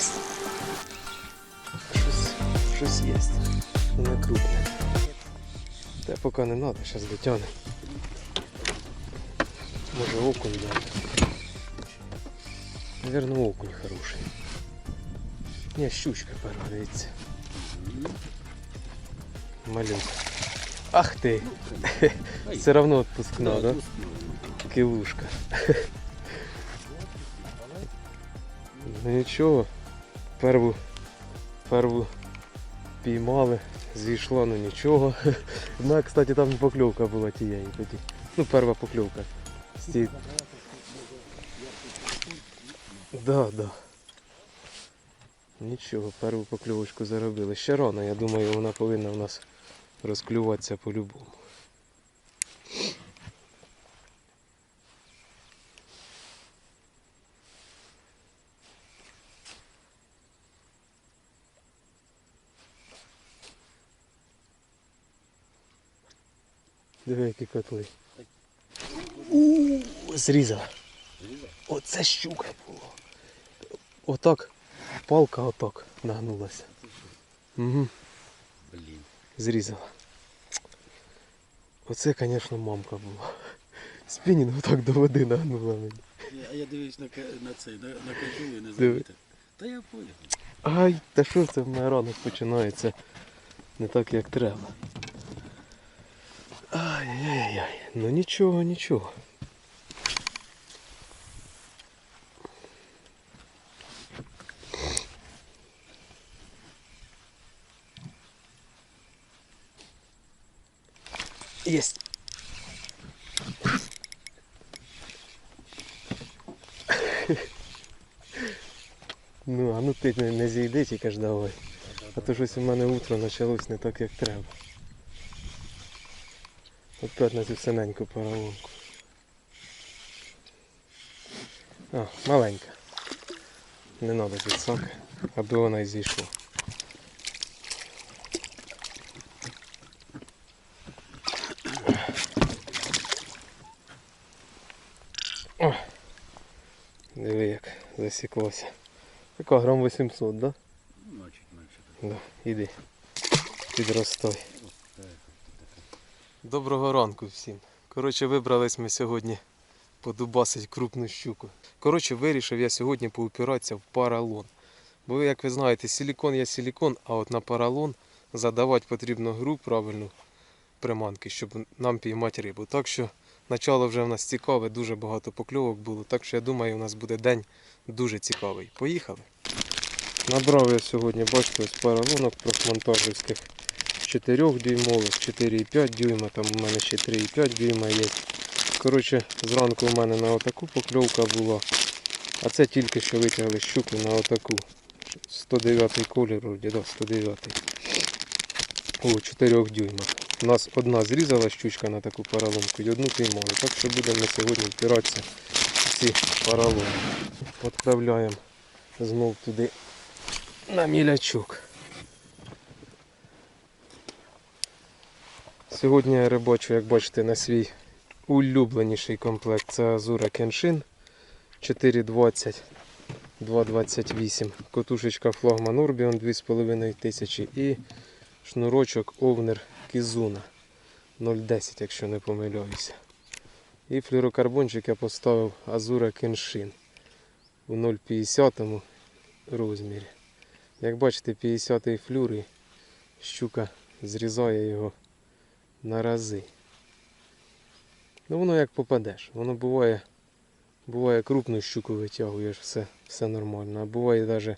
Єсть. Щось, щось є. Ну, Не крупне. Та поки не треба, зараз дотягне. Може окунь дати. Наверно, окунь хороший. Ні, щучка перша, дивіться. Малюк. Ах ти! Все равно відпускна, да? Килушка. Ну нічого. Перву, перву піймали, зійшло, ну нічого. У мене, кстати, там покльовка була тієї тоді. Ну, перша покльовка. Стій. Да, да. Нічого, перву покльовочку заробили. Ще рано, я думаю, вона повинна у нас розклюватися по-любому. Диви, які котли. У, Зрізала. Оце щука була. Отак. Палка отак нагнулася. Угу. Блін. Зрізала. Оце, звісно, мамка була. Спінінг отак до води нагнула мені. А я дивлюсь на, на цей, на, на котел і не замітив. Та я понял. Ай, та що це в мене ранок починається не так, як треба. Ай-яй-яй. Ну нічого, нічого. Єсть. Ну, а ну ти не, зійди тільки ж давай. А то щось у мене утро почалось не так, як треба. Опять на цю синеньку паралонку. А, маленька. Не треба підсаки, аби вона й зійшла. О, диви як засіклося. Така грам 800, да? Ну, Значить, менше. Да, іди. Підростай. Доброго ранку всім. Коротше, вибрались ми сьогодні подубасить крупну щуку. Коротше, вирішив я сьогодні поупиратися в паралон. Бо, як ви знаєте, силікон є силікон, а от на паралон задавати потрібно гру правильну приманки, щоб нам піймати рибу. Так що начало вже в нас цікаве, дуже багато покльовок було. Так що я думаю, у нас буде день дуже цікавий. Поїхали. Набрав я сьогодні, бачите, ось паралонок профмонтажівських 4 дюймових, 4,5 дюйма, там у мене ще 3,5 дюйма є. Коротше, зранку у мене на отаку покльовка була, а це тільки що витягли щуку на отаку. 109 колір, вроді, да, 109. О, 4 дюймах. У нас одна зрізала щучка на таку паралонку і одну піймали. Так що будемо сьогодні впиратися в ці паралони. Відправляємо знов туди на мілячок. Сьогодні я рибачу, як бачите, на свій улюбленіший комплект. Це Азура Кеншин 420 228. Котушечка флагман Orbion 2500 і шнурочок Овнер Кізуна 0,10, якщо не помиляюся. І флюрокарбончик я поставив Азура Кеншин у 0,50 розмірі. Як бачите, 50-й флюр і щука зрізає його на рази. Ну воно як попадеш. Воно буває, буває крупну щуку витягуєш, все, все нормально. А буває навіть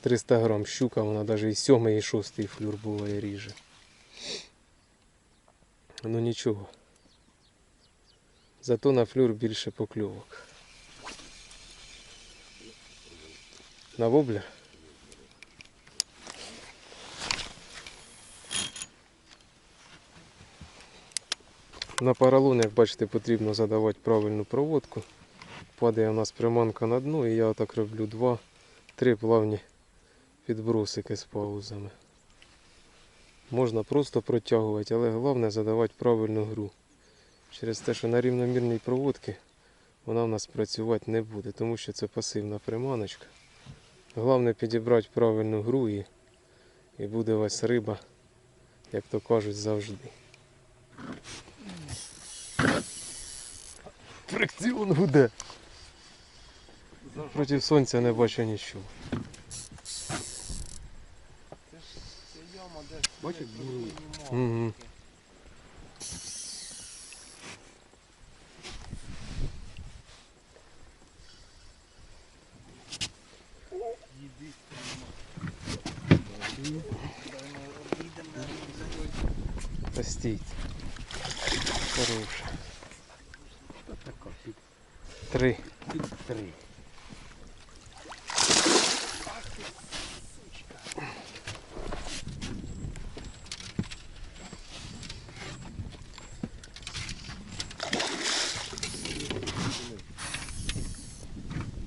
300 грам щука, вона навіть і 7 і 6 флюр буває ріже. Ну нічого. Зато на флюр більше покльовок. На воблер? На поролон, як бачите, потрібно задавати правильну проводку. Падає у нас приманка на дно і я отак роблю два-три плавні підбросики з паузами. Можна просто протягувати, але головне задавати правильну гру. Через те, що на рівномірній проводці вона в нас працювати не буде, тому що це пасивна приманочка. Головне підібрати правильну гру і, і буде у вас риба, як то кажуть, завжди. Фрикціон гуде. Проти сонця не бачу нічого. Бачиш, бурує. Угу. Постійте. Хороше. Така, під, Три. під три.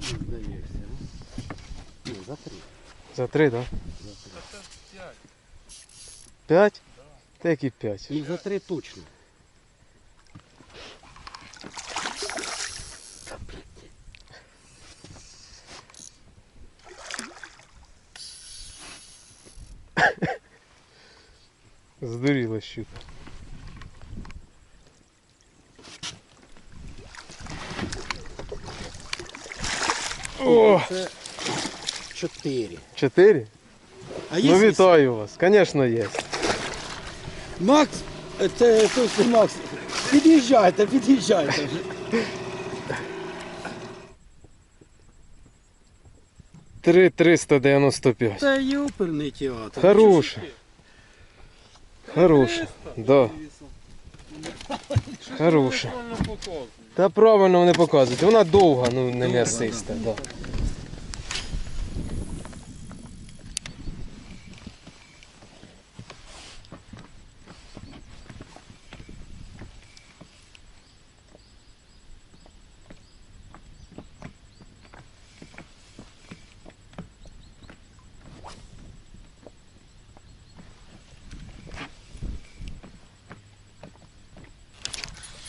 Не здається. Ні, за три. За три, так? П'ять? Та які п'ять? Ні, за три точно. Здуріла щука. О! Це чотири. Чотири? А Ну вітаю вас. Звісно, є. Макс, е, це точно Макс. Під'їжджайте, під'їжджайте. Три 395. Та юперний театр. Хороше. Хороше. Да. Хороше. Та правильно вони показують. Вона довга, ну не м'ясиста. Да.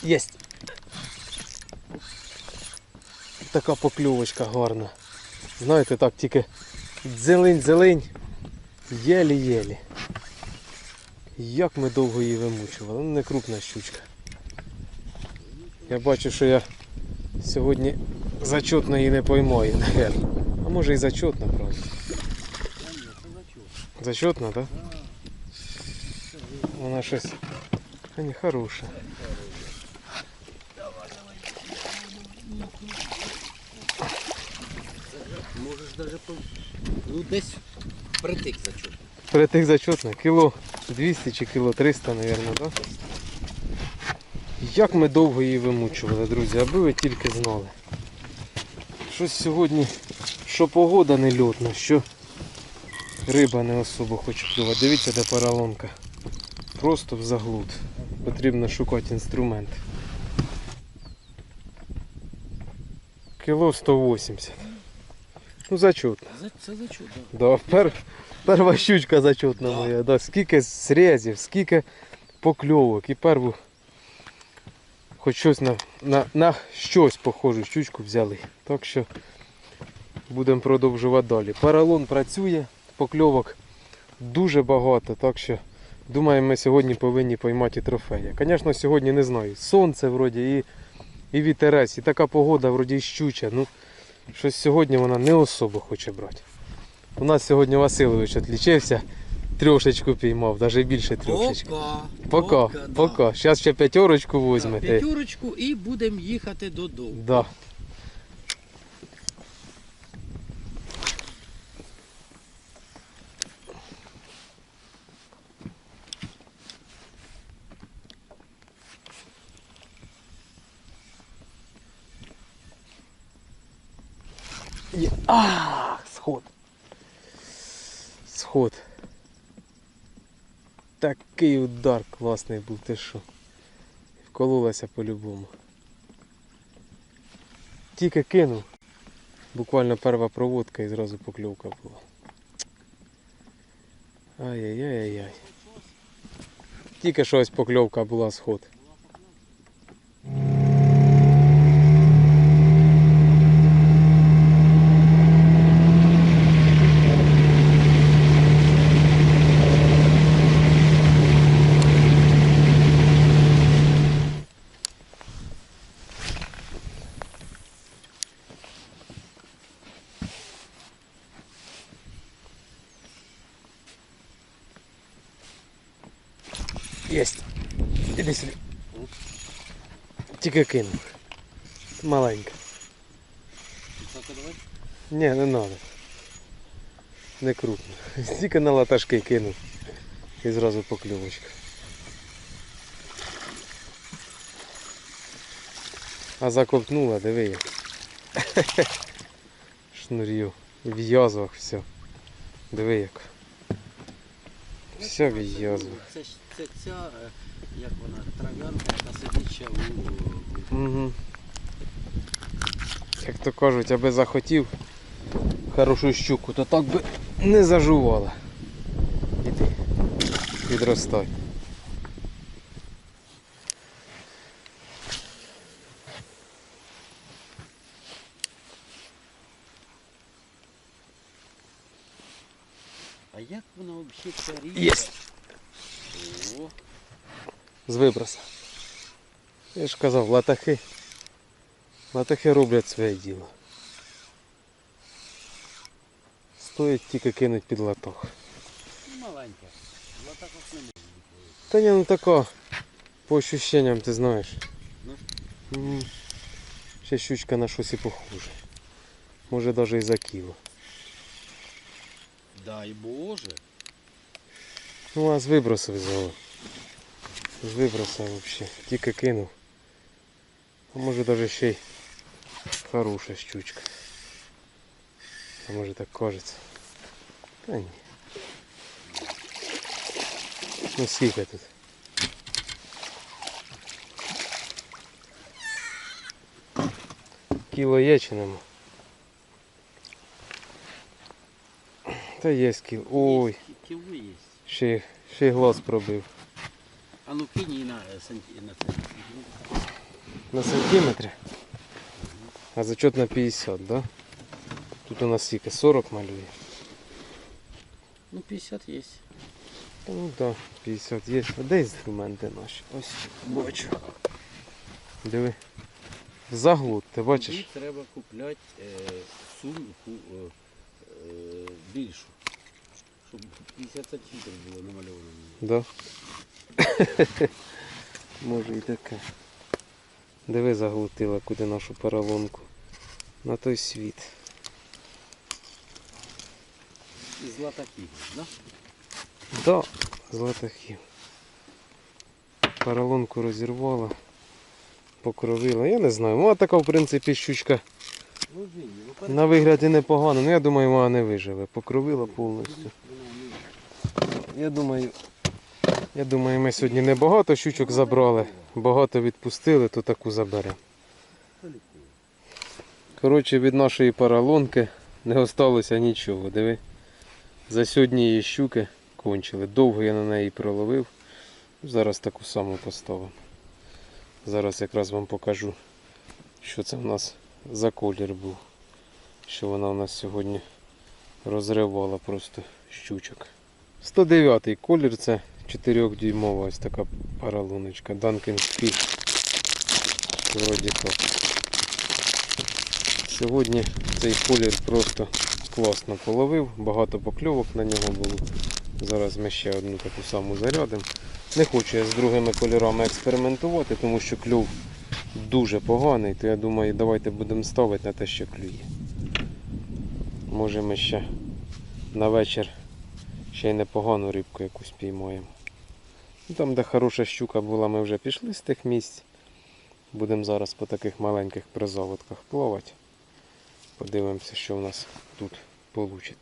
Єсть. Така покльовочка гарна. Знаєте, так тільки дзелень-зелень, єлі-єлі. Як ми довго її вимучували. Ну не крупна щучка. Я бачу, що я сьогодні зачетно її не поймаю, наверное. А може і зачетно, правда. Зачетно, так? Вона щось. А хороша. Даже. Ну десь притик зачут. Притик зачетно, кіло 200 чи кіло 300, мабуть, так? Як ми довго її вимучували, друзі, аби ви тільки знали. Щось сьогодні, що погода не льотна, що риба не особо хоче клювати. Дивіться, де поролонка. Просто в заглуд. Потрібно шукати інструмент. Кіло 180. Ну, зачетно. За, це зачут, да. Пер, перша щучка зачетна Да. моя. Да, скільки срезів, скільки покльовок і перву хоч щось на, на, на щось похоже щучку взяли. Так що будемо продовжувати далі. Паралон працює, покльовок дуже багато, так що думаю, ми сьогодні повинні поймати і трофея. Звісно, сьогодні не знаю. Сонце вроді і, і вітерець, і така погода вроді і щуча. Ну, щось сьогодні вона не особо хоче брати. У нас сьогодні Васильович відлічився, трьошечку піймав, навіть більше трьошечки. Пока. Пока, пока. Зараз ще п'ятерочку візьмете. П'ятерочку і будемо їхати додому. Да. Є. А, сход. Сход. Такий удар класний був, ти що. Вкололася по-любому. Тільки кинув. Буквально перша проводка і зразу покльовка була. Ай-яй-яй-яй. Тільки щось покльовка була сход. Єсть. Іди сюди. Тільки кинув. Маленька. Ні, не треба. Не крупно. Стільки на латашки кинув. І зразу покльовочка. А закопнула, диви як. Шнур'ю. В язвах все. Диви як. Все в язвах. Це, це ця, е, як вона, трав'янка, яка сидить ще у... Угу. Як то кажуть, аби захотів хорошу щуку, то так би не зажувала. Іди, підростай. А як вона взагалі річка? Єсть. О, З виброса. Я ж казав, латахи. Латахи роблять своє діло. Стоїть тільки кинуть під латох. ну, маленька. Вона так от не може бути. Та ні, ну тако, по ощущениям ти знаєш. Ну. М, Ще щучка на щось і похуже. Може навіть і за кіло. Дай Боже. Ну а з вибросу взяло. З виброса взагалі. Тільки кинув. А може навіть ще й хороша щучка. А може так кажеться. Та ні. Ну скільки тут? Кіло є чи нема? Та є кіло. Ой, ще, ще й глаз пробив. А ну кинь її на, е, санті, на. Сантиметрі. А зачет на 50, да? Тут у нас скільки 40 малює. Ну 50 є. Ну да, 50 є. А де інструменти наші? Ось бачу. Диви. Заглут, ти Тобі бачиш? треба купляти е, сумку е, е, більшу. Щоб 50 сантиметрів було намальовано. Да. Може і таке. Диви заглутила куди нашу поролонку. На той світ. І златаків, да? Да, златахів. Поролонку розірвала, покровила. Я не знаю. Вона така, в принципі, щучка на вигляді непогано. Ну я думаю, вона не виживе. Покровила повністю. Я думаю, я думаю, ми сьогодні не багато щучок забрали, багато відпустили, то таку заберемо. Коротше, від нашої поролонки не осталося нічого. Диви. За сьогодні її щуки кончили. Довго я на неї проловив. Зараз таку саму поставимо. Зараз якраз вам покажу, що це в нас за колір був. Що вона у нас сьогодні розривала просто щучок. 109 колір це 4-дюймова ось така паралуночка. Duncan Fish. Вроді так. Сьогодні цей колір просто класно половив, багато покльовок на нього було. Зараз ми ще одну таку саму зарядимо. Не хочу я з другими кольорами експериментувати, тому що клюв дуже поганий, то я думаю, давайте будемо ставити на те, що клює. Може ми ще на вечір ще й непогану рибку якусь піймаємо. Там, де хороша щука була, ми вже пішли з тих місць. Будемо зараз по таких маленьких призаводках плавати. Подивимося, що в нас тут вийде.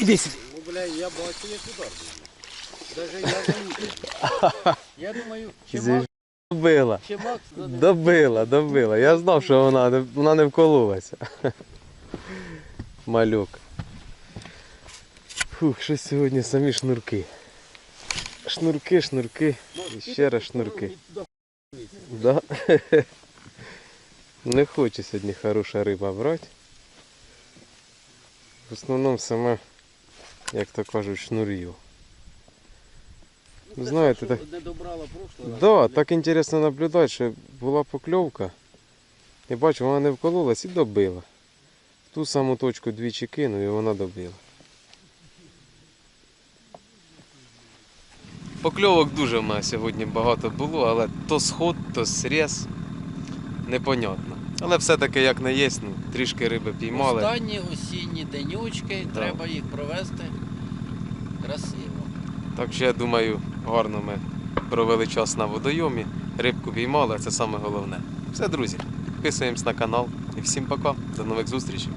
Іди сюди. Ну, бля, я бачу, як удар був. Даже я замітив. Я думаю, чи Макс, Добила. чи Макс Добила, добила. Я знав, що вона, вона не вкололася. Малюк. Фух, щось сьогодні самі шнурки. Шнурки, шнурки. І ще раз шнурки. Да? Не хоче сьогодні хороша риба брати. В основному саме, як то кажуть, шнур'ю. Ну, Знаєте, так- Не добрала прошлого Да, так інтересно наблюдати, що була покльовка. І бачу, вона не вкололась і добила. В ту саму точку двічі кинув і вона добила. Покльовок дуже в мене сьогодні багато було, але то сход, то срез. Непонятно. Але все-таки як не є, ну, трішки риби піймали. Останні осінні денючки, Да. треба їх провести красиво. Так що я думаю, гарно ми провели час на водойомі, рибку піймали, це саме головне. Все, друзі, підписуємось на канал і всім пока. До нових зустрічей.